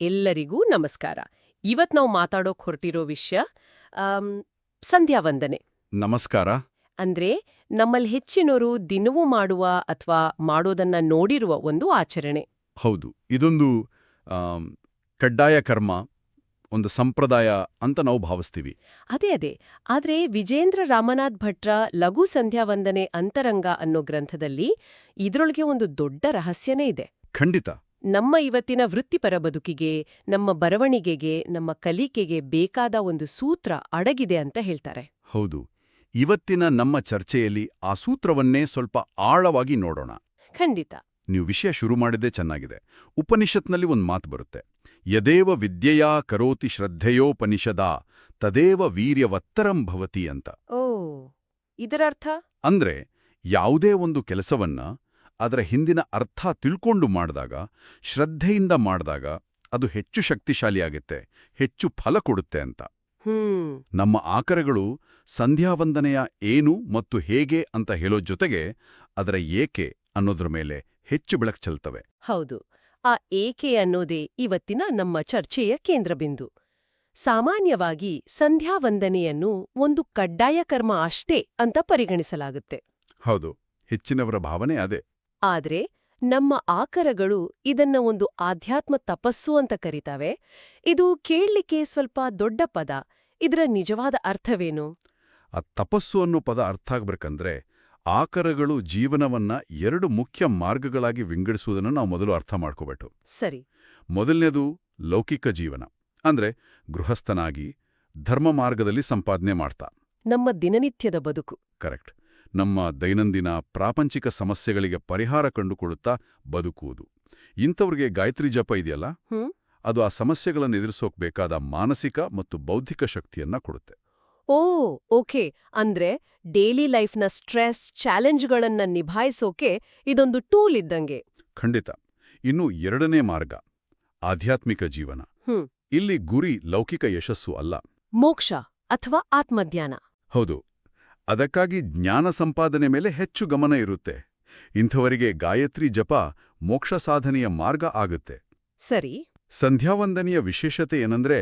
ಎಲ್ಲರಿಗೂ ನಮಸ್ಕಾರ. ಇವತ್ ನಾವು ಮಾತಾಡೋಕ್ ಹೊರಟಿರೋ ವಿಷಯ ಸಂಧ್ಯಾ ವಂದನೆ. ನಮಸ್ಕಾರ. ಅಂದ್ರೆ ನಮ್ಮಲ್ಲಿ ಹೆಚ್ಚಿನವರು ದಿನವೂ ಮಾಡುವ ಅಥವಾ ಮಾಡೋದನ್ನ ನೋಡಿರುವ ಒಂದು ಆಚರಣೆ. ಹೌದು. ಇದೊಂದು ಕಡ್ಡಾಯ ಕರ್ಮ ಒಂದು ಸಂಪ್ರದಾಯ ಅಂತ ನಾವು ಭಾವಿಸ್ತೀವಿ. ಅದೇ ಅದೇ. ಆದ್ರೆ ವಿಜೇಂದ್ರ ರಾಮನಾಥ್ ಭಟ್ರ ಲಘು ಸಂಧ್ಯಾ ವಂದನೆ ಅಂತರಂಗ ಅನ್ನೋ ಗ್ರಂಥದಲ್ಲಿ ಇದರೊಳಗೆ ಒಂದು ದೊಡ್ಡ ರಹಸ್ಯನೇ ಇದೆ. ಖಂಡಿತ. ನಮ್ಮ ಇವತ್ತಿನ ವೃತ್ತಿಪರ ಬದುಕಿಗೆ ನಮ್ಮ ಬರವಣಿಗೆಗೆ ನಮ್ಮ ಕಲಿಕೆಗೆ ಬೇಕಾದ ಒಂದು ಸೂತ್ರ ಅಡಗಿದೆ ಅಂತ ಹೇಳ್ತಾರೆ. ಹೌದು. ಇವತ್ತಿನ ನಮ್ಮ ಚರ್ಚೆಯಲ್ಲಿ ಆ ಸೂತ್ರವನ್ನೇ ಸ್ವಲ್ಪ ಆಳವಾಗಿ ನೋಡೋಣ. ಖಂಡಿತ. ನೀವು ವಿಷಯ ಶುರು ಮಾಡಿದ್ದೇ ಚೆನ್ನಾಗಿದೆ. ಉಪನಿಷತ್ನಲ್ಲಿ ಒಂದು ಮಾತು ಬರುತ್ತೆ. ಯದೇವ ವಿದ್ಯೆಯಾ ಕರೋತಿ ಶ್ರದ್ಧೆಯೋಪನಿಷದ ತದೇವ ವೀರ್ಯವತ್ತರಂ ಭವತಿ ಅಂತ. ಓ ಇದರರ್ಥ? ಅಂದ್ರೆ ಯಾವುದೇ ಒಂದು ಕೆಲಸವನ್ನ ಅದರ ಹಿಂದಿನ ಅರ್ಥ ತಿಳ್ಕೊಂಡು ಮಾಡಿದಾಗ ಶ್ರದ್ಧೆಯಿಂದ ಮಾಡಿದಾಗ ಅದು ಹೆಚ್ಚು ಶಕ್ತಿಶಾಲಿಯಾಗುತ್ತೆ ಹೆಚ್ಚು ಫಲ ಕೊಡುತ್ತೆ ಅಂತ. ಹ್ಮ್. ನಮ್ಮ ಆಕರಗಳು ಸಂಧ್ಯಾವಂದನೆಯ ಏನು ಮತ್ತು ಹೇಗೆ ಅಂತ ಹೇಳೋ ಜೊತೆಗೆ ಅದರ ಏಕೆ ಅನ್ನೋದ್ರ ಮೇಲೆ ಹೆಚ್ಚು ಬೆಳಕು ಚೆಲ್ತವೆ. ಹೌದು. ಆ ಏಕೆ ಅನ್ನೋದೇ ಇವತ್ತಿನ ನಮ್ಮ ಚರ್ಚೆಯ ಕೇಂದ್ರಬಿಂದು. ಸಾಮಾನ್ಯವಾಗಿ ಸಂಧ್ಯಾವಂದನೆಯನ್ನು ಒಂದು ಕಡ್ಡಾಯ ಕರ್ಮ ಅಷ್ಟೇ ಅಂತ ಪರಿಗಣಿಸಲಾಗುತ್ತೆ. ಹೌದು. ಹೆಚ್ಚಿನವರ ಭಾವನೆ ಅದೇ. ಆದ್ರೆ ನಮ್ಮ ಆಕರಗಳು ಇದನ್ನ ಒಂದು ಆಧ್ಯಾತ್ಮ ತಪಸ್ಸು ಅಂತ ಕರೀತಾವೆ. ಇದು ಕೇಳಲಿಕ್ಕೆ ಸ್ವಲ್ಪ ದೊಡ್ಡ ಪದ. ಇದರ ನಿಜವಾದ ಅರ್ಥವೇನು? ಆ ತಪಸ್ಸು ಅನ್ನೋ ಪದ ಅರ್ಥ ಆಗ್ಬೇಕಂದ್ರೆ ಆಕರಗಳು ಜೀವನವನ್ನ ಎರಡು ಮುಖ್ಯ ಮಾರ್ಗಗಳಾಗಿ ವಿಂಗಡಿಸುವುದನ್ನು ನಾವು ಮೊದಲು ಅರ್ಥ ಮಾಡ್ಕೋಬೇಕು. ಸರಿ. ಮೊದಲನೇದು ಲೌಕಿಕ ಜೀವನ. ಅಂದ್ರೆ ಗೃಹಸ್ಥನಾಗಿ ಧರ್ಮ ಮಾರ್ಗದಲ್ಲಿ ಸಂಪಾದನೆ ಮಾಡ್ತಾ. ನಮ್ಮ ದಿನನಿತ್ಯದ ಬದುಕು. ಕರೆಕ್ಟ್. ನಮ್ಮ ದೈನಂದಿನ ಪ್ರಾಪಂಚಿಕ ಸಮಸ್ಯೆಗಳಿಗೆ ಪರಿಹಾರ ಕಂಡುಕೊಳ್ಳುತ್ತಾ ಬದುಕುವುದು. ಇಂಥವ್ರಿಗೆ ಗಾಯತ್ರಿ ಜಪ ಇದೆಯಲ್ಲ? ಅದು ಆ ಸಮಸ್ಯೆಗಳನ್ನು ಎದುರಿಸೋಕ್ ಬೇಕಾದ ಮಾನಸಿಕ ಮತ್ತು ಬೌದ್ಧಿಕ ಶಕ್ತಿಯನ್ನ ಕೊಡುತ್ತೆ. Oh okay. ಅಂದ್ರೆ ಡೈಲಿ ಲೈಫ್ನ ಸ್ಟ್ರೆಸ್ ಚಾಲೆಂಜ್ಗಳನ್ನ ನಿಭಾಯಿಸೋಕೆ ಇದೊಂದು ಟೂಲ್ ಇದ್ದಂಗೆ. ಖಂಡಿತ. ಇನ್ನು ಎರಡನೇ ಮಾರ್ಗ ಆಧ್ಯಾತ್ಮಿಕ ಜೀವನ. ಇಲ್ಲಿ ಗುರಿ ಲೌಕಿಕ ಯಶಸ್ಸು ಅಲ್ಲ. ಮೋಕ್ಷ ಅಥವಾ ಆತ್ಮಧ್ಯಾನ. ಹೌದು. ಅದಕ್ಕಾಗಿ ಜ್ಞಾನ ಸಂಪಾದನೆ ಮೇಲೆ ಹೆಚ್ಚು ಗಮನ ಇರುತ್ತೆ. ಇಂಥವರಿಗೆ ಗಾಯತ್ರಿ ಜಪ ಮೋಕ್ಷ ಸಾಧನೆಯ ಮಾರ್ಗ ಆಗುತ್ತೆ. ಸರಿ. ಸಂಧ್ಯಾವಂದನೆಯ ವಿಶೇಷತೆ ಏನಂದ್ರೆ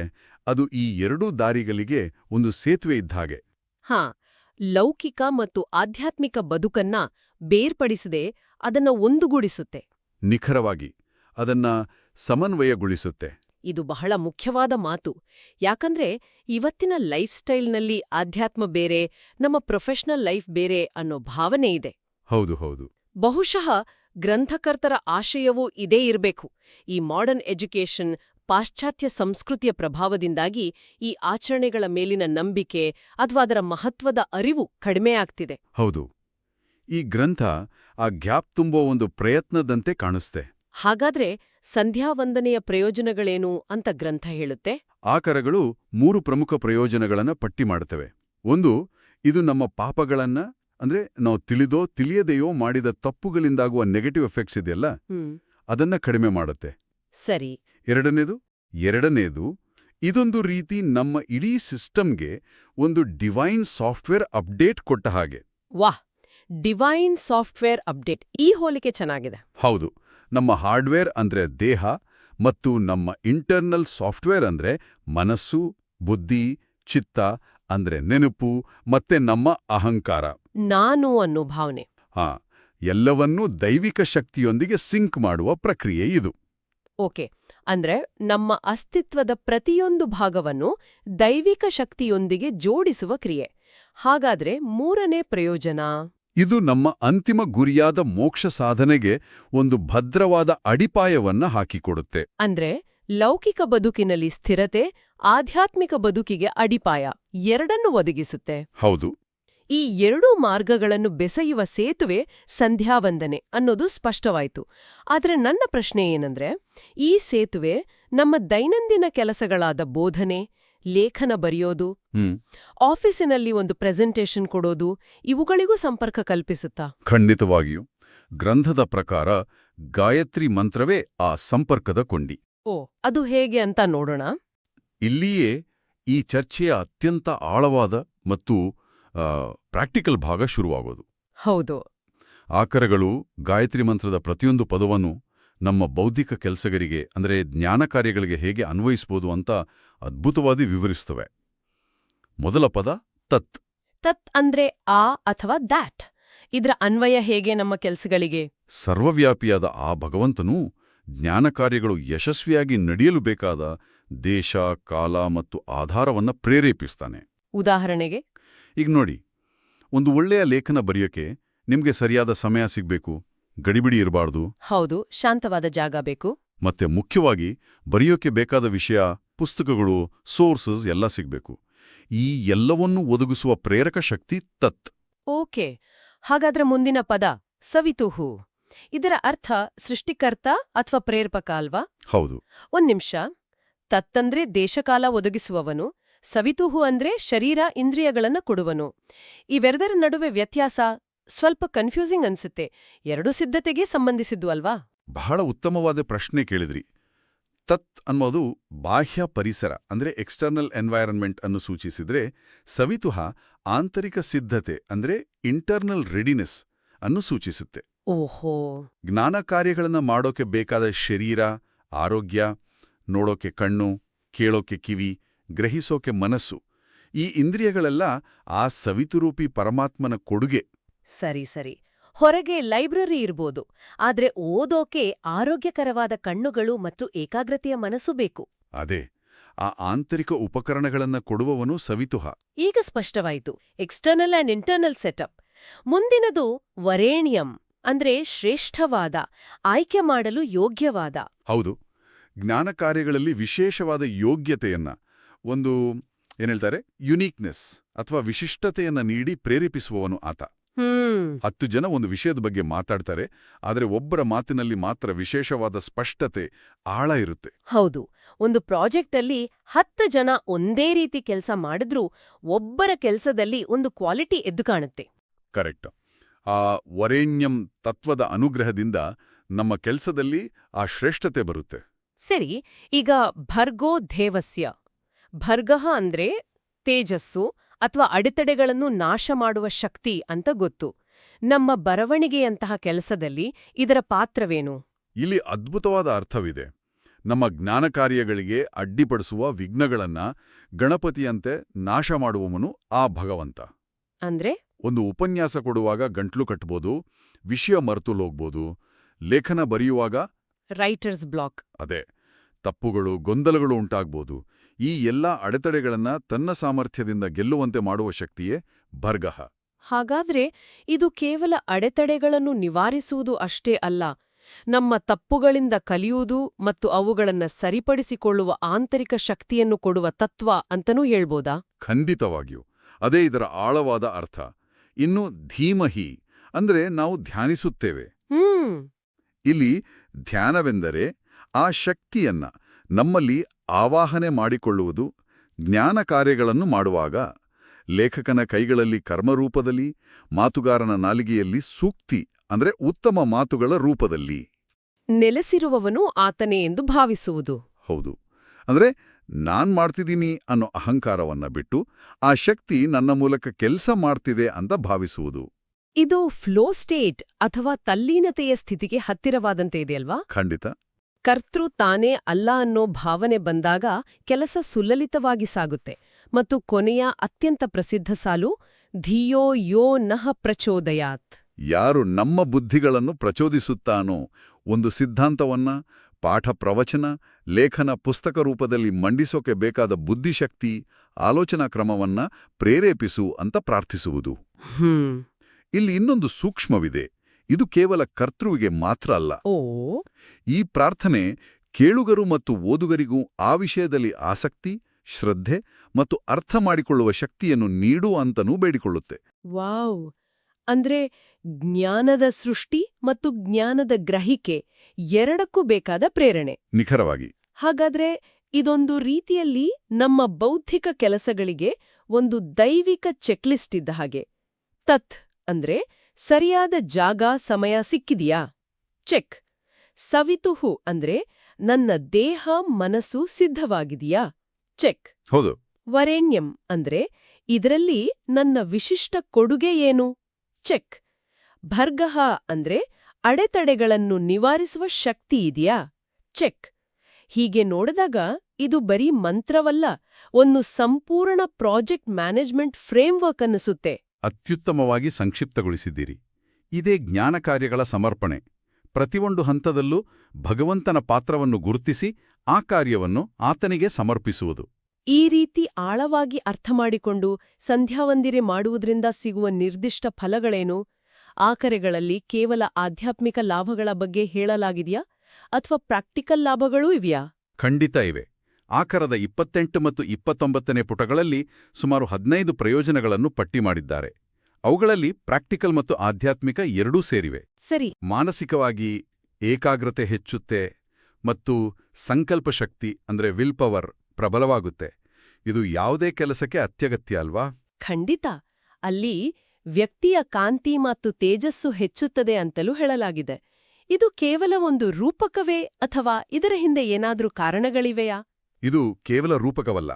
ಅದು ಈ ಎರಡೂ ದಾರಿಗಳಿಗೆ ಒಂದು ಸೇತುವೆ ಇದ್ದಾಗೆ ಹಾ ಲೌಕಿಕ ಮತ್ತು ಆಧ್ಯಾತ್ಮಿಕ ಬದುಕನ್ನ ಬೇರ್ಪಡಿಸದೆ ಅದನ್ನ ಒಂದುಗೂಡಿಸುತ್ತೆ. ನಿಖರವಾಗಿ ಅದನ್ನ ಸಮನ್ವಯಗೊಳಿಸುತ್ತೆ. ಇದು ಬಹಳ ಮುಖ್ಯವಾದ ಮಾತು. ಯಾಕಂದ್ರೆ ಇವತ್ತಿನ ಲೈಫ್ ಸ್ಟೈಲ್ನಲ್ಲಿ ಆಧ್ಯಾತ್ಮ ಬೇರೆ ನಮ್ಮ ಪ್ರೊಫೆಷನಲ್ ಲೈಫ್ ಬೇರೆ ಅನ್ನೋ ಭಾವನೆ ಇದೆ. ಹೌದು ಹೌದು. ಬಹುಶಃ ಗ್ರಂಥಕರ್ತರ ಆಶಯವೂ ಇದೇ ಇರಬೇಕು. ಈ ಮಾಡರ್ನ್ ಎಜುಕೇಷನ್ ಪಾಶ್ಚಾತ್ಯ ಸಂಸ್ಕೃತಿಯ ಪ್ರಭಾವದಿಂದಾಗಿ ಈ ಆಚರಣೆಗಳ ಮೇಲಿನ ನಂಬಿಕೆ ಅಥವಾ ಅದರ ಮಹತ್ವದ ಅರಿವು ಕಡಿಮೆಯಾಗ್ತಿದೆ ಹೌದು. ಈ ಗ್ರಂಥ ಆ ಗ್ಯಾಪ್ ತುಂಬೋ ಒಂದು ಪ್ರಯತ್ನದಂತೆ ಕಾಣಿಸ್ತೆ. ಹಾಗಾದ್ರೆ ಸಂಧ್ಯಾವಂದನೆಯ ಪ್ರಯೋಜನಗಳೇನು ಅಂತ ಗ್ರಂಥ ಹೇಳುತ್ತೆ? ಆಕರಗಳು ಮೂರು ಪ್ರಮುಖ ಪ್ರಯೋಜನಗಳನ್ನ ಪಟ್ಟಿ ಮಾಡುತ್ತವೆ ಒಂದು ಇದು ನಮ್ಮ ಪಾಪಗಳನ್ನ ಅಂದ್ರೆ ನಾವು ತಿಳಿದೋ ತಿಳಿಯದೆಯೋ ಮಾಡಿದ ತಪ್ಪುಗಳಿಂದಾಗುವ ನೆಗೆಟಿವ್ ಎಫೆಕ್ಟ್ಸ್ ಇದೆಯಲ್ಲ? ಅದನ್ನ ಕಡಿಮೆ ಮಾಡುತ್ತೆ. ಸರಿ. ಎರಡನೇದು ಎರಡನೇದು ಇದೊಂದು ರೀತಿ ನಮ್ಮ ಇಡೀ ಸಿಸ್ಟಮ್ಗೆ ಒಂದು ಡಿವೈನ್ ಸಾಫ್ಟ್ವೇರ್ ಅಪ್ಡೇಟ್ ಕೊಟ್ಟ ಹಾಗೆ. ವಾಹ್! ಡಿವೈನ್ ಸಾಫ್ಟ್ವೇರ್ ಅಪ್ಡೇಟ್ ಈ ಹೋಲಿಕೆ ಚೆನ್ನಾಗಿದೆ. ಹೌದು. ನಮ್ಮ ಹಾರ್ಡ್ವೇರ್ ಅಂದ್ರೆ ದೇಹ ಮತ್ತು ನಮ್ಮ ಇಂಟರ್ನಲ್ ಸಾಫ್ಟ್ವೇರ್ ಅಂದ್ರೆ ಮನಸ್ಸು ಬುದ್ಧಿ ಚಿತ್ತ ಅಂದ್ರೆ ನೆನಪು ಮತ್ತೆ ನಮ್ಮ ಅಹಂಕಾರ. ನಾನು ಅನ್ನೋ ಭಾವನೆ. ಹಾ ಎಲ್ಲವನ್ನೂ ದೈವಿಕ ಶಕ್ತಿಯೊಂದಿಗೆ ಸಿಂಕ್ ಮಾಡುವ ಪ್ರಕ್ರಿಯೆ ಇದು. ಓಕೆ ಅಂದ್ರೆ ನಮ್ಮ ಅಸ್ತಿತ್ವದ ಪ್ರತಿಯೊಂದು ಭಾಗವನ್ನು ದೈವಿಕ ಶಕ್ತಿಯೊಂದಿಗೆ ಜೋಡಿಸುವ ಕ್ರಿಯೆ. ಹಾಗಾದ್ರೆ ಮೂರನೇ ಪ್ರಯೋಜನ? ಇದು ನಮ್ಮ ಅಂತಿಮ ಗುರಿಯಾದ ಮೋಕ್ಷ ಸಾಧನೆಗೆ ಒಂದು ಭದ್ರವಾದ ಅಡಿಪಾಯವನ್ನ ಹಾಕಿಕೊಡುತ್ತೆ. ಅಂದ್ರೆ ಲೌಕಿಕ ಬದುಕಿನಲ್ಲಿ ಸ್ಥಿರತೆ ಆಧ್ಯಾತ್ಮಿಕ ಬದುಕಿಗೆ ಅಡಿಪಾಯ ಎರಡನ್ನು ಒದಗಿಸುತ್ತೆ. ಹೌದು. ಈ ಎರಡೂ ಮಾರ್ಗಗಳನ್ನು ಬೆಸೆಯುವ ಸೇತುವೆ ಸಂಧ್ಯಾವಂದನೆ ಅನ್ನೋದು ಸ್ಪಷ್ಟವಾಯಿತು. ಆದರೆ ನನ್ನ ಪ್ರಶ್ನೆ ಏನಂದ್ರೆ ಈ ಸೇತುವೆ ನಮ್ಮ ದೈನಂದಿನ ಕೆಲಸಗಳಾದ ಬೋಧನೆ ಲೇಖನ ಬರೆಯೋದು ಆಫೀಸಿನಲ್ಲಿ ಒಂದು ಪ್ರೆಸೆಂಟೇಷನ್ ಕೊಡೋದು ಇವುಗಳಿಗೂ ಸಂಪರ್ಕ ಕಲ್ಪಿಸುತ್ತಾ? ಖಂಡಿತವಾಗಿಯೂ. ಗ್ರಂಥದ ಪ್ರಕಾರ ಗಾಯತ್ರಿ ಮಂತ್ರವೇ ಆ ಸಂಪರ್ಕದ ಕೊಂಡಿ. ಓ ಅದು ಹೇಗೆ ಅಂತ ನೋಡೋಣ. ಇಲ್ಲಿಯೇ ಈ ಚರ್ಚೆಯ ಅತ್ಯಂತ ಆಳವಾದ ಮತ್ತು ಪ್ರಾಕ್ಟಿಕಲ್ ಭಾಗ ಶುರುವಾಗೋದು. ಹೌದು. ಆಕರಗಳು ಗಾಯತ್ರಿ ಮಂತ್ರದ ಪ್ರತಿಯೊಂದು ಪದವನ್ನು ನಮ್ಮ ಬೌದ್ಧಿಕ ಕೆಲಸಗಳಿಗೆ ಅಂದರೆ ಜ್ಞಾನ ಕಾರ್ಯಗಳಿಗೆ ಹೇಗೆ ಅನ್ವಯಿಸಬಹುದು ಅಂತ ಅದ್ಭುತವಾಗಿ ವಿವರಿಸ್ತವೆ. ಮೊದಲ ಪದ ತತ್. ತತ್ ಅಂದ್ರೆ ಆ ಅಥವಾ ದ್ಯಾಟ್. ಇದರ ಅನ್ವಯ ಹೇಗೆ ನಮ್ಮ ಕೆಲಸಗಳಿಗೆ? ಸರ್ವವ್ಯಾಪಿಯಾದ ಆ ಭಗವಂತನು ಜ್ಞಾನ ಕಾರ್ಯಗಳು ಯಶಸ್ವಿಯಾಗಿ ನಡೆಯಲು ಬೇಕಾದ ದೇಶ ಕಾಲ ಮತ್ತು ಆಧಾರವನ್ನ ಪ್ರೇರೇಪಿಸ್ತಾನೆ. ಉದಾಹರಣೆಗೆ? ಈಗ ನೋಡಿ ಒಂದು ಒಳ್ಳೆಯ ಲೇಖನ ಬರೆಯೋಕೆ ನಿಮಗೆ ಸರಿಯಾದ ಸಮಯ ಸಿಗ್ಬೇಕು? ಗಡಿಬಿಡಿ ಇರಬಾರ್ದು. ಹೌದು ಶಾಂತವಾದ ಜಾಗ ಬೇಕು. ಮತ್ತೆ ಮುಖ್ಯವಾಗಿ ಬರೆಯೋಕೆ ಬೇಕಾದ ವಿಷಯ ಪುಸ್ತಕಗಳು ಸೋರ್ಸಸ್ ಎಲ್ಲ ಸಿಗ್ಬೇಕು. ಈ ಎಲ್ಲವನ್ನೂ ಒದಗಿಸುವ ಪ್ರೇರಕ ಶಕ್ತಿ ತತ್. ಓಕೆ ಹಾಗಾದ್ರೆ ಮುಂದಿನ ಪದ ಸವಿತುಹು. ಇದರ ಅರ್ಥ ಸೃಷ್ಟಿಕರ್ತ ಅಥವಾ ಪ್ರೇರ್ಪಕ ಅಲ್ವಾ? ಹೌದು. ಒಂದ್ ನಿಮಿಷ. ತತ್ತಂದ್ರೆ ದೇಶಕಾಲ ಒದಗಿಸುವವನು ಸವಿತುಹು ಅಂದ್ರೆ ಶರೀರ ಇಂದ್ರಿಯಗಳನ್ನ ಕೊಡುವನು. ಇವೆರದರ ನಡುವೆ ವ್ಯತ್ಯಾಸ? ಸ್ವಲ್ಪ ಕನ್ಫ್ಯೂಸಿಂಗ್ ಅನ್ಸುತ್ತೆ. ಎರಡು ಸಿದ್ಧತೆಗೆ ಸಂಬಂಧಿಸಿದ್ದು ಅಲ್ವಾ? ಬಹಳ ಉತ್ತಮವಾದ ಪ್ರಶ್ನೆ ಕೇಳಿದ್ರಿ. ತತ್ ಅನ್ನೋದು ಬಾಹ್ಯ ಪರಿಸರ ಅಂದ್ರೆ ಎಕ್ಸ್ಟರ್ನಲ್ ಎನ್ವೈರನ್ಮೆಂಟ್ ಅನ್ನು ಸೂಚಿಸಿದ್ರೆ ಸವಿತುಹ ಆಂತರಿಕ ಸಿದ್ಧತೆ ಅಂದ್ರೆ ಇಂಟರ್ನಲ್ ರೆಡಿನೆಸ್ ಅನ್ನು ಸೂಚಿಸುತ್ತೆ. ಓಹೋ. ಜ್ಞಾನ ಕಾರ್ಯಗಳನ್ನು ಮಾಡೋಕೆ ಬೇಕಾದ ಶರೀರ ಆರೋಗ್ಯ ನೋಡೋಕೆ ಕಣ್ಣು ಕೇಳೋಕೆ ಕಿವಿ ಗ್ರಹಿಸೋಕೆ ಮನಸ್ಸು ಈ ಇಂದ್ರಿಯಗಳೆಲ್ಲ ಆ ಸವಿತುರೂಪಿ ಪರಮಾತ್ಮನ ಕೊಡುಗೆ. ಸರಿ ಸರಿ. ಹೊರಗೆ ಲೈಬ್ರರಿ ಇರ್ಬೋದು. ಆದ್ರೆ ಓದೋಕೆ ಆರೋಗ್ಯಕರವಾದ ಕಣ್ಣುಗಳು ಮತ್ತು ಏಕಾಗ್ರತೆಯ ಮನಸ್ಸು ಬೇಕು. ಅದೇ. ಆ ಆಂತರಿಕ ಉಪಕರಣಗಳನ್ನ ಕೊಡುವವನು ಸವಿತುಹ. ಈಗ ಸ್ಪಷ್ಟವಾಯಿತು. ಎಕ್ಸ್ಟರ್ನಲ್ ಅಂಡ್ ಇಂಟರ್ನಲ್ ಸೆಟಪ್ ಮುಂದಿನದು ವರೇಣ್ಯಂ ಅಂದ್ರೆ ಶ್ರೇಷ್ಠವಾದ ಆಯ್ಕೆ ಮಾಡಲು ಯೋಗ್ಯವಾದ. ಹೌದು. ಜ್ಞಾನ ಕಾರ್ಯಗಳಲ್ಲಿ ವಿಶೇಷವಾದ ಯೋಗ್ಯತೆಯನ್ನ ಒಂದು ಏನೇಳ್ತಾರೆ ಯುನೀಕ್ನೆಸ್ ಅಥವಾ ವಿಶಿಷ್ಟತೆಯನ್ನ ನೀಡಿ ಪ್ರೇರೇಪಿಸುವವನು ಆತ. ಹತ್ತು ಜನ ಒಂದು ವಿಷಯದ ಬಗ್ಗೆ ಮಾತಾಡ್ತಾರೆ ಆದರೆ ಒಬ್ಬರ ಮಾತಿನಲ್ಲಿ ಮಾತ್ರ ವಿಶೇಷವಾದ ಸ್ಪಷ್ಟತೆ ಆಳ ಇರುತ್ತೆ. ಹೌದು. ಒಂದು ಪ್ರಾಜೆಕ್ಟ್ ಅಲ್ಲಿ ಹತ್ತು ಜನ ಒಂದೇ ರೀತಿ ಕೆಲಸ ಮಾಡಿದ್ರೂ ಒಬ್ಬರ ಕೆಲಸದಲ್ಲಿ ಒಂದು ಕ್ವಾಲಿಟಿ ಎದ್ದು ಕಾಣುತ್ತೆ. ಕರೆಕ್ಟ್. ಆ ವರೇಣ್ಯಂ ತತ್ವದ ಅನುಗ್ರಹದಿಂದ ನಮ್ಮ ಕೆಲಸದಲ್ಲಿ ಆ ಶ್ರೇಷ್ಠತೆ ಬರುತ್ತೆ. ಸರಿ ಈಗ ಭರ್ಗೋ ಧೇವಸ್ಯ ಭರ್ಗಃ ಅಂದ್ರೆ ತೇಜಸ್ಸು ಅಥವಾ ಅಡೆತಡೆಗಳನ್ನು ನಾಶ ಮಾಡುವ ಶಕ್ತಿ ಅಂತ ಗೊತ್ತು. ನಮ್ಮ ಬರವಣಿಗೆಯಂತಹ ಕೆಲಸದಲ್ಲಿ ಇದರ ಪಾತ್ರವೇನು? ಇಲ್ಲಿ ಅದ್ಭುತವಾದ ಅರ್ಥವಿದೆ. ನಮ್ಮ ಜ್ಞಾನ ಕಾರ್ಯಗಳಿಗೆ ಅಡ್ಡಿಪಡಿಸುವ ವಿಘ್ನಗಳನ್ನ ಗಣಪತಿಯಂತೆ ನಾಶ ಮಾಡುವವನು ಆ ಭಗವಂತ. ಅಂದ್ರೆ? ಒಂದು ಉಪನ್ಯಾಸ ಕೊಡುವಾಗ ಗಂಟ್ಲು ಕಟ್ಬೋದು ವಿಷಯ ಮರೆತುಲೋಗ್ಬೋದು ಲೇಖನ ಬರೆಯುವಾಗ ರೈಟರ್ಸ್ ಬ್ಲಾಕ್. ಅದೇ ತಪ್ಪುಗಳು ಗೊಂದಲಗಳು ಉಂಟಾಗ್ಬೋದು ಈ ಎಲ್ಲ ಅಡೆತಡೆಗಳನ್ನ ತನ್ನ ಸಾಮರ್ಥ್ಯದಿಂದ ಗೆಲ್ಲುವಂತೆ ಮಾಡುವ ಶಕ್ತಿಯೇ ಭರ್ಗಹ. ಹಾಗಾದ್ರೆ ಇದು ಕೇವಲ ಅಡೆತಡೆಗಳನ್ನು ನಿವಾರಿಸುವುದು ಅಷ್ಟೇ ಅಲ್ಲ ನಮ್ಮ ತಪ್ಪುಗಳಿಂದ ಕಲಿಯುವುದು ಮತ್ತು ಅವುಗಳನ್ನು ಸರಿಪಡಿಸಿಕೊಳ್ಳುವ ಆಂತರಿಕ ಶಕ್ತಿಯನ್ನು ಕೊಡುವ ತತ್ವ ಅಂತನೂ ಹೇಳ್ಬೋದಾ? ಖಂಡಿತವಾಗಿಯೂ. ಅದೇ ಇದರ ಆಳವಾದ ಅರ್ಥ. ಇನ್ನು ಧೀಮಹಿ ಅಂದ್ರೆ ನಾವು ಧ್ಯಾನಿಸುತ್ತೇವೆ. ಹ್ಮ್. ಇಲ್ಲಿ ಧ್ಯಾನವೆಂದರೆ ಆ ಶಕ್ತಿಯನ್ನ ನಮ್ಮಲ್ಲಿ ಆವಾಹನೆ ಮಾಡಿಕೊಳ್ಳುವುದು ಜ್ಞಾನ ಕಾರ್ಯಗಳನ್ನು ಮಾಡುವಾಗ ಲೇಖಕನ ಕೈಗಳಲ್ಲಿ ಕರ್ಮರೂಪದಲ್ಲಿ ಮಾತುಗಾರನ ನಾಲಿಗೆಯಲ್ಲಿ ಸೂಕ್ತಿ ಅಂದ್ರೆ ಉತ್ತಮ ಮಾತುಗಳ ರೂಪದಲ್ಲಿ. ನೆಲೆಸಿರುವವನು ಆತನೇ ಎಂದು ಭಾವಿಸುವುದು. ಹೌದು. ಅಂದ್ರೆ ನಾನ್ ಮಾಡ್ತಿದ್ದೀನಿ ಅನ್ನೋ ಅಹಂಕಾರವನ್ನ ಬಿಟ್ಟು ಆ ಶಕ್ತಿ ನನ್ನ ಮೂಲಕ ಕೆಲಸ ಮಾಡ್ತಿದೆ ಅಂತ ಭಾವಿಸುವುದು. ಇದು ಫ್ಲೋ ಸ್ಟೇಟ್ ಅಥವಾ ತಲ್ಲೀನತೆಯ ಸ್ಥಿತಿಗೆ ಹತ್ತಿರವಾದಂತೆ ಇದೆಯಲ್ವಾ? ಖಂಡಿತ. ಕರ್ತೃ ತಾನೇ ಅಲ್ಲ ಅನ್ನೋ ಭಾವನೆ ಬಂದಾಗ ಕೆಲಸ ಸುಲಲಿತವಾಗಿ ಸಾಗುತ್ತೆ ಮತ್ತು ಕೊನೆಯ ಅತ್ಯಂತ ಪ್ರಸಿದ್ಧ ಸಾಲು ಧಿಯೋ ಯೋ ನಹ ಪ್ರಚೋದಯಾತ್. ಯಾರು ನಮ್ಮ ಬುದ್ಧಿಗಳನ್ನು ಪ್ರಚೋದಿಸುತ್ತಾನೋ ಒಂದು ಸಿದ್ಧಾಂತವನ್ನ ಪಾಠ ಪ್ರವಚನ ಲೇಖನ ಪುಸ್ತಕ ರೂಪದಲ್ಲಿ ಮಂಡಿಸೋಕೆ ಬೇಕಾದ ಬುದ್ಧಿಶಕ್ತಿ ಆಲೋಚನಾ ಕ್ರಮವನ್ನ ಪ್ರೇರೇಪಿಸು ಅಂತ ಪ್ರಾರ್ಥಿಸುವುದು. ಇಲ್ಲಿ ಇನ್ನೊಂದು ಸೂಕ್ಷ್ಮವಿದೆ. ಇದು ಕೇವಲ ಕರ್ತೃವಿಗೆ ಮಾತ್ರ ಅಲ್ಲ. ಓ. ಈ ಪ್ರಾರ್ಥನೆ ಕೇಳುಗರು ಮತ್ತು ಓದುಗರಿಗೂ ಆ ವಿಷಯದಲ್ಲಿ ಆಸಕ್ತಿ ಶ್ರದ್ಧೆ ಮತ್ತು ಅರ್ಥ ಮಾಡಿಕೊಳ್ಳುವ ಶಕ್ತಿಯನ್ನು ನೀಡು ಅಂತನೂ ಬೇಡಿಕೊಳ್ಳುತ್ತೆ. ವಾವ್. ಅಂದ್ರೆ ಜ್ಞಾನದ ಸೃಷ್ಟಿ ಮತ್ತು ಜ್ಞಾನದ ಗ್ರಹಿಕೆ ಎರಡಕ್ಕೂ ಬೇಕಾದ ಪ್ರೇರಣೆ. ನಿಖರವಾಗಿ. ಹಾಗಾದ್ರೆ ಇದೊಂದು ರೀತಿಯಲ್ಲಿ ನಮ್ಮ ಬೌದ್ಧಿಕ ಕೆಲಸಗಳಿಗೆ ಒಂದು ದೈವಿಕ ಚೆಕ್ಲಿಸ್ಟ್ ಇದ್ದ ಹಾಗೆ. ತತ್ ಅಂದ್ರೆ ಸರಿಯಾದ ಜಾಗ ಸಮಯ ಸಿಕ್ಕಿದೆಯಾ? ಚೆಕ್. ಸವಿತುಹು ಅಂದ್ರೆ ನನ್ನ ದೇಹ ಮನಸ್ಸು ಸಿದ್ಧವಾಗಿದೆಯಾ? ಚೆಕ್. ಹೌದು. ವರೇಣ್ಯಂ ಅಂದ್ರೆ ಇದರಲ್ಲಿ ನನ್ನ ವಿಶಿಷ್ಟ ಕೊಡುಗೆ ಏನು? ಚೆಕ್. ಭರ್ಗಹ ಅಂದ್ರೆ ಅಡೆತಡೆಗಳನ್ನು ನಿವಾರಿಸುವ ಶಕ್ತಿ ಇದೆಯಾ? ಚೆಕ್. ಹೀಗೆ ನೋಡಿದಾಗ ಇದು ಬರೀ ಮಂತ್ರವಲ್ಲ ಒಂದು ಸಂಪೂರ್ಣ ಪ್ರಾಜೆಕ್ಟ್ ಮ್ಯಾನೇಜ್ಮೆಂಟ್ ಫ್ರೇಮ್ವರ್ಕ್ ಅನ್ನಿಸುತ್ತೆ. ಅತ್ಯುತ್ತಮವಾಗಿ ಸಂಕ್ಷಿಪ್ತಗೊಳಿಸಿದ್ದೀರಿ. ಇದೇ ಜ್ಞಾನ ಕಾರ್ಯಗಳ ಸಮರ್ಪಣೆ. ಪ್ರತಿಯೊಂದು ಹಂತದಲ್ಲೂ ಭಗವಂತನ ಪಾತ್ರವನ್ನು ಗುರುತಿಸಿ ಆ ಕಾರ್ಯವನ್ನು ಆತನಿಗೆ ಸಮರ್ಪಿಸುವುದು. ಈ ರೀತಿ ಆಳವಾಗಿ ಅರ್ಥಮಾಡಿಕೊಂಡು ಸಂಧ್ಯಾವಂದಿರೆ ಮಾಡುವುದರಿಂದ ಸಿಗುವ ನಿರ್ದಿಷ್ಟ ಫಲಗಳೇನು? ಆಕರೆಗಳಲ್ಲಿ ಕೇವಲ ಆಧ್ಯಾತ್ಮಿಕ ಲಾಭಗಳ ಬಗ್ಗೆ ಹೇಳಲಾಗಿದೆಯಾ? ಅಥವಾ ಪ್ರಾಕ್ಟಿಕಲ್ ಲಾಭಗಳೂ ಇವೆಯಾ? ಖಂಡಿತ ಇವೆ. ಆಕರದ ಇಪ್ಪತ್ತೆಂಟು ಮತ್ತು ಇಪ್ಪತ್ತೊಂಬತ್ತನೇ ಪುಟಗಳಲ್ಲಿ ಸುಮಾರು ಹದಿನೈದು ಪ್ರಯೋಜನಗಳನ್ನು ಪಟ್ಟಿ ಮಾಡಿದ್ದಾರೆ. ಅವುಗಳಲ್ಲಿ ಪ್ರಾಕ್ಟಿಕಲ್ ಮತ್ತು ಆಧ್ಯಾತ್ಮಿಕ ಎರಡೂ ಸೇರಿವೆ. ಸರಿ. ಮಾನಸಿಕವಾಗಿ ಏಕಾಗ್ರತೆ ಹೆಚ್ಚುತ್ತೆ ಮತ್ತು ಸಂಕಲ್ಪ ಶಕ್ತಿ ಅಂದ್ರೆ ವಿಲ್ ಪವರ್ ಪ್ರಬಲವಾಗುತ್ತೆ. ಇದು ಯಾವುದೇ ಕೆಲಸಕ್ಕೆ ಅತ್ಯಗತ್ಯ ಅಲ್ವಾ? ಖಂಡಿತ. ಅಲ್ಲಿ ವ್ಯಕ್ತಿಯ ಕಾಂತಿ ಮತ್ತು ತೇಜಸ್ಸು ಹೆಚ್ಚುತ್ತದೆ ಅಂತಲೂ ಹೇಳಲಾಗಿದೆ. ಇದು ಕೇವಲ ಒಂದು ರೂಪಕವೇ ಅಥವಾ ಇದರ ಹಿಂದೆ ಏನಾದ್ರೂ ಕಾರಣಗಳಿವೆಯಾ? ಇದು ಕೇವಲ ರೂಪಕವಲ್ಲ.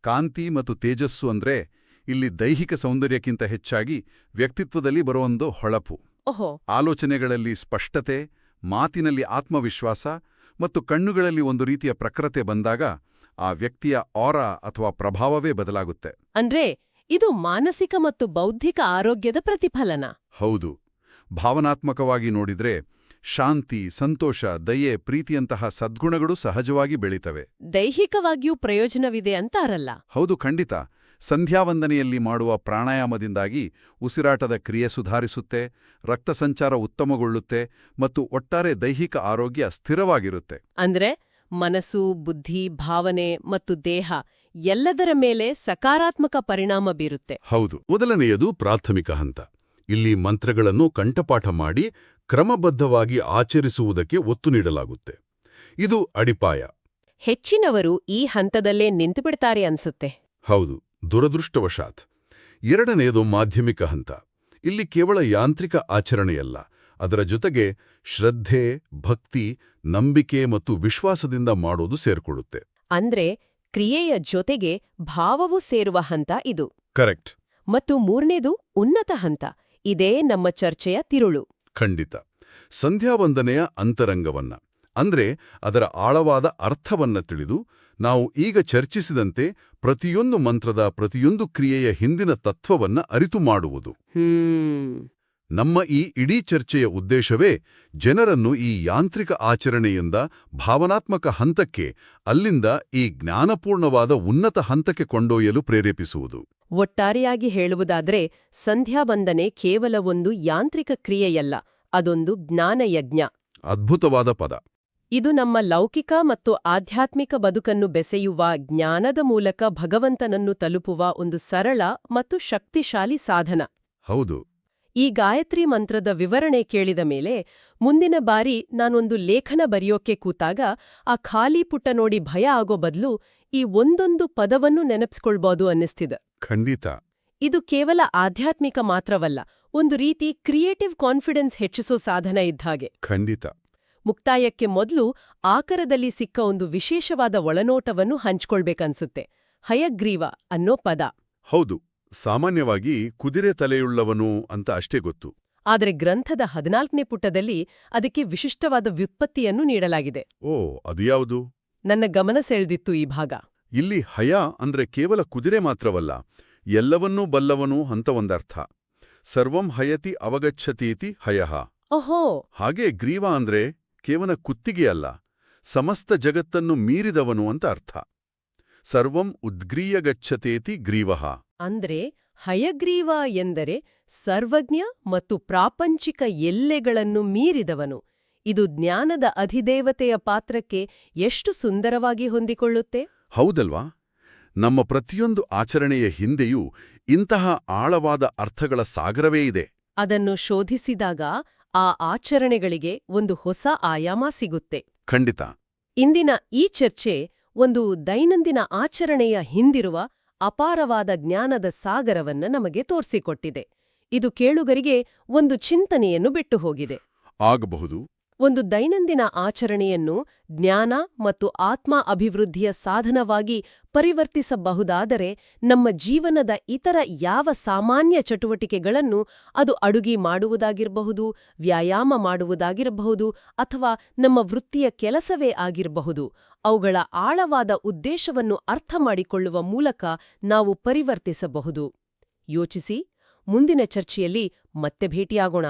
ಕಾಂತಿ ಮತ್ತು ತೇಜಸ್ಸು ಅಂದ್ರೆ ಇಲ್ಲಿ ದೈಹಿಕ ಸೌಂದರ್ಯಕ್ಕಿಂತ ಹೆಚ್ಚಾಗಿ ವ್ಯಕ್ತಿತ್ವದಲ್ಲಿ ಬರುವೊಂದು ಹೊಳಪು. ಓಹೋ. ಆಲೋಚನೆಗಳಲ್ಲಿ ಸ್ಪಷ್ಟತೆ ಮಾತಿನಲ್ಲಿ ಆತ್ಮವಿಶ್ವಾಸ ಮತ್ತು ಕಣ್ಣುಗಳಲ್ಲಿ ಒಂದು ರೀತಿಯ ಪ್ರಕೃತೆ ಬಂದಾಗ ಆ ವ್ಯಕ್ತಿಯ ಆರ ಅಥವಾ ಪ್ರಭಾವವೇ ಬದಲಾಗುತ್ತೆ. ಅಂದ್ರೆ ಇದು ಮಾನಸಿಕ ಮತ್ತು ಬೌದ್ಧಿಕ ಆರೋಗ್ಯದ ಪ್ರತಿಫಲನ. ಹೌದು. ಭಾವನಾತ್ಮಕವಾಗಿ ನೋಡಿದ್ರೆ ಶಾಂತಿ ಸಂತೋಷ ದಯೆ ಪ್ರೀತಿಯಂತಹ ಸದ್ಗುಣಗಳು ಸಹಜವಾಗಿ ಬೆಳೀತವೆ. ದೈಹಿಕವಾಗಿಯೂ ಪ್ರಯೋಜನವಿದೆ ಅಂತಾರಲ್ಲ. ಹೌದು ಖಂಡಿತ. ಸಂಧ್ಯಾವಂದನೆಯಲ್ಲಿ ಮಾಡುವ ಪ್ರಾಣಾಯಾಮದಿಂದಾಗಿ ಉಸಿರಾಟದ ಕ್ರಿಯೆ ಸುಧಾರಿಸುತ್ತೆ ರಕ್ತ ಸಂಚಾರ ಉತ್ತಮಗೊಳ್ಳುತ್ತೆ ಮತ್ತು ಒಟ್ಟಾರೆ ದೈಹಿಕ ಆರೋಗ್ಯ ಸ್ಥಿರವಾಗಿರುತ್ತೆ. ಅಂದ್ರೆ ಮನಸ್ಸು ಬುದ್ಧಿ ಭಾವನೆ ಮತ್ತು ದೇಹ ಎಲ್ಲದರ ಮೇಲೆ ಸಕಾರಾತ್ಮಕ ಪರಿಣಾಮ ಬೀರುತ್ತೆ. ಹೌದು. ಮೊದಲನೆಯದು ಪ್ರಾಥಮಿಕ ಹಂತ. ಇಲ್ಲಿ ಮಂತ್ರಗಳನ್ನು ಕಂಠಪಾಠ ಮಾಡಿ ಕ್ರಮಬದ್ಧವಾಗಿ ಆಚರಿಸುವುದಕ್ಕೆ ಒತ್ತು ನೀಡಲಾಗುತ್ತೆ. ಇದು ಅಡಿಪಾಯ. ಹೆಚ್ಚಿನವರು ಈ ಹಂತದಲ್ಲೇ ನಿಂತುಬಿಡ್ತಾರೆ ಅನ್ಸುತ್ತೆ. ಹೌದು ದುರದೃಷ್ಟವಶಾತ್. ಎರಡನೆಯದು ಮಾಧ್ಯಮಿಕ ಹಂತ. ಇಲ್ಲಿ ಕೇವಲ ಯಾಂತ್ರಿಕ ಆಚರಣೆಯಲ್ಲ ಅದರ ಜೊತೆಗೆ ಶ್ರದ್ಧೆ ಭಕ್ತಿ ನಂಬಿಕೆ ಮತ್ತು ವಿಶ್ವಾಸದಿಂದ ಮಾಡೋದು ಸೇರ್ಕೊಳ್ಳುತ್ತೆ ಅಂದ್ರೆ ಕ್ರಿಯೆಯ ಜೊತೆಗೆ ಭಾವವೂ ಸೇರುವ ಹಂತ ಇದು. ಕರೆಕ್ಟ್. ಮತ್ತು ಮೂರನೇದು ಉನ್ನತ ಹಂತ. ಇದೇ ನಮ್ಮ ಚರ್ಚೆಯ ತಿರುಳು. ಖಂಡಿತ. ಸಂಧ್ಯಾವಂದನೆಯ ಅಂತರಂಗವನ್ನ, ಅಂದ್ರೆ ಅದರ ಆಳವಾದ ಅರ್ಥವನ್ನ ತಿಳಿದು ನಾವು ಈಗ ಚರ್ಚಿಸಿದಂತೆ ಪ್ರತಿಯೊಂದು ಮಂತ್ರದ ಪ್ರತಿಯೊಂದು ಕ್ರಿಯೆಯ ಹಿಂದಿನ ತತ್ವವನ್ನ ಅರಿತು ಮಾಡುವುದು. ನಮ್ಮ ಈ ಇಡೀ ಚರ್ಚೆಯ ಉದ್ದೇಶವೇ ಜನರನ್ನು ಈ ಯಾಂತ್ರಿಕ ಆಚರಣೆಯಿಂದ ಭಾವನಾತ್ಮಕ ಹಂತಕ್ಕೆ ಅಲ್ಲಿಂದ ಈ ಜ್ಞಾನಪೂರ್ಣವಾದ ಉನ್ನತ ಹಂತಕ್ಕೆ ಕೊಂಡೊಯ್ಯಲು ಪ್ರೇರೇಪಿಸುವುದು. ಒಟ್ಟಾರೆಯಾಗಿ ಹೇಳುವುದಾದರೆ ಸಂಧ್ಯಾವಂದನೆ ಕೇವಲ ಒಂದು ಯಾಂತ್ರಿಕ ಕ್ರಿಯೆಯಲ್ಲ ಅದೊಂದು ಜ್ಞಾನಯಜ್ಞ. ಅದ್ಭುತವಾದ ಪದ. ಇದು ನಮ್ಮ ಲೌಕಿಕ ಮತ್ತು ಆಧ್ಯಾತ್ಮಿಕ ಬದುಕನ್ನು ಬೆಸೆಯುವ ಜ್ಞಾನದ ಮೂಲಕ ಭಗವಂತನನ್ನು ತಲುಪುವ ಒಂದು ಸರಳ ಮತ್ತು ಶಕ್ತಿಶಾಲಿ ಸಾಧನ. ಹೌದು. ಈ ಗಾಯತ್ರಿ ಮಂತ್ರದ ವಿವರಣೆ ಕೇಳಿದ ಮೇಲೆ ಮುಂದಿನ ಬಾರಿ ನಾನೊಂದು ಲೇಖನ ಬರೆಯೋಕೆ ಕೂತಾಗ ಆ ಖಾಲಿ ಪುಟ್ಟ ನೋಡಿ ಭಯ ಆಗೋ ಬದಲು ಈ ಒಂದೊಂದು ಪದವನ್ನು ನೆನಪಿಸ್ಕೊಳ್ಬೋದು ಅನ್ನಿಸ್ತಿದೆ. ಖಂಡಿತ. ಇದು ಕೇವಲ ಆಧ್ಯಾತ್ಮಿಕ ಮಾತ್ರವಲ್ಲ ಒಂದು ರೀತಿ ಕ್ರಿಯೇಟಿವ್ ಕಾನ್ಫಿಡೆನ್ಸ್ ಹೆಚ್ಚಿಸೋ ಸಾಧನ ಇದ್ದಾಗೆ ಖಂಡಿತ. ಮುಕ್ತಾಯಕ್ಕೆ ಮೊದಲು ಆಕರದಲ್ಲಿ ಸಿಕ್ಕ ಒಂದು ವಿಶೇಷವಾದ ಒಳನೋಟವನ್ನು ಹಂಚ್ಕೊಳ್ಬೇಕನ್ಸುತ್ತೆ. ಹಯಗ್ರೀವ ಅನ್ನೋ ಪದ. ಹೌದು. ಸಾಮಾನ್ಯವಾಗಿ ಕುದುರೆ ತಲೆಯುಳ್ಳವನು ಅಂತ ಅಷ್ಟೇ ಗೊತ್ತು. ಆದರೆ ಗ್ರಂಥದ ಹದಿನಾಲ್ಕನೇ ಪುಟದಲ್ಲಿ ಅದಕ್ಕೆ ವಿಶಿಷ್ಟವಾದ ವ್ಯುತ್ಪತ್ತಿಯನ್ನು ನೀಡಲಾಗಿದೆ. ಓ ಅದು ಯಾವುದು? ನನ್ನ ಗಮನ ಸೆಳೆದಿತ್ತು ಈ ಭಾಗ. ಇಲ್ಲಿ ಹಯ ಅಂದ್ರೆ ಕೇವಲ ಕುದುರೆ ಮಾತ್ರವಲ್ಲ ಎಲ್ಲವನ್ನೂ ಬಲ್ಲವನು ಅಂತ ಒಂದರ್ಥ. ಸರ್ವಂ ಹಯತಿ ಅವಗಚ್ಚತೀತಿ ಹಯಃ. ಓಹೋ! ಹಾಗೆ ಗ್ರೀವ ಅಂದ್ರೆ ಕೇವಲ ಕುತ್ತಿಗೆಯಲ್ಲ ಸಮಸ್ತ ಜಗತ್ತನ್ನು ಮೀರಿದವನು ಅಂತ ಅರ್ಥ. ಸರ್ವಂ ಉದ್ಗ್ರೀಯಗಚ್ಚತೇತಿ ಗ್ರೀವಃ. ಅಂದ್ರೆ ಹಯಗ್ರೀವ ಎಂದರೆ ಸರ್ವಜ್ಞ ಮತ್ತು ಪ್ರಾಪಂಚಿಕ ಎಲ್ಲೆಗಳನ್ನು ಮೀರಿದವನು. ಇದು ಜ್ಞಾನದ ಅಧಿದೇವತೆಯ ಪಾತ್ರಕ್ಕೆ ಎಷ್ಟು ಸುಂದರವಾಗಿ ಹೊಂದಿಕೊಳ್ಳುತ್ತೆ? ಹೌದಲ್ವಾ? ನಮ್ಮ ಪ್ರತಿಯೊಂದು ಆಚರಣೆಯ ಹಿಂದೆಯೂ ಇಂತಹ ಆಳವಾದ ಅರ್ಥಗಳ ಸಾಗರವೇ ಇದೆ. ಅದನ್ನು ಶೋಧಿಸಿದಾಗ ಆ ಆಚರಣೆಗಳಿಗೆ ಒಂದು ಹೊಸ ಆಯಾಮ ಸಿಗುತ್ತೆ. ಖಂಡಿತ. ಇಂದಿನ ಈ ಚರ್ಚೆ ಒಂದು ದೈನಂದಿನ ಆಚರಣೆಯ ಹಿಂದಿರುವ ಅಪಾರವಾದ ಜ್ಞಾನದ ಸಾಗರವನ್ನ ನಮಗೆ ತೋರಿಸಿಕೊಟ್ಟಿದೆ. ಇದು ಕೇಳುಗರಿಗೆ ಒಂದು ಚಿಂತನೆಯನ್ನು ಬಿಟ್ಟು ಹೋಗಿದೆ. ಆಗಬಹುದು. ಒಂದು ದೈನಂದಿನ ಆಚರಣೆಯನ್ನು ಜ್ಞಾನ ಮತ್ತು ಆತ್ಮ ಅಭಿವೃದ್ಧಿಯ ಸಾಧನವಾಗಿ ಪರಿವರ್ತಿಸಬಹುದಾದರೆ ನಮ್ಮ ಜೀವನದ ಇತರ ಯಾವ ಸಾಮಾನ್ಯ ಚಟುವಟಿಕೆಗಳನ್ನು ಅದು ಅಡುಗೆ ಮಾಡುವುದಾಗಿರಬಹುದು, ವ್ಯಾಯಾಮ ಮಾಡುವುದಾಗಿರಬಹುದು ಅಥವಾ ನಮ್ಮ ವೃತ್ತಿಯ ಕೆಲಸವೇ ಆಗಿರಬಹುದು, ಅವುಗಳ ಆಳವಾದ ಉದ್ದೇಶವನ್ನು ಅರ್ಥಮಾಡಿಕೊಳ್ಳುವ ಮೂಲಕ ನಾವು ಪರಿವರ್ತಿಸಬಹುದು. ಯೋಚಿಸಿ, ಮುಂದಿನ ಚರ್ಚೆಯಲ್ಲಿ ಮತ್ತೆ ಭೇಟಿಯಾಗೋಣ.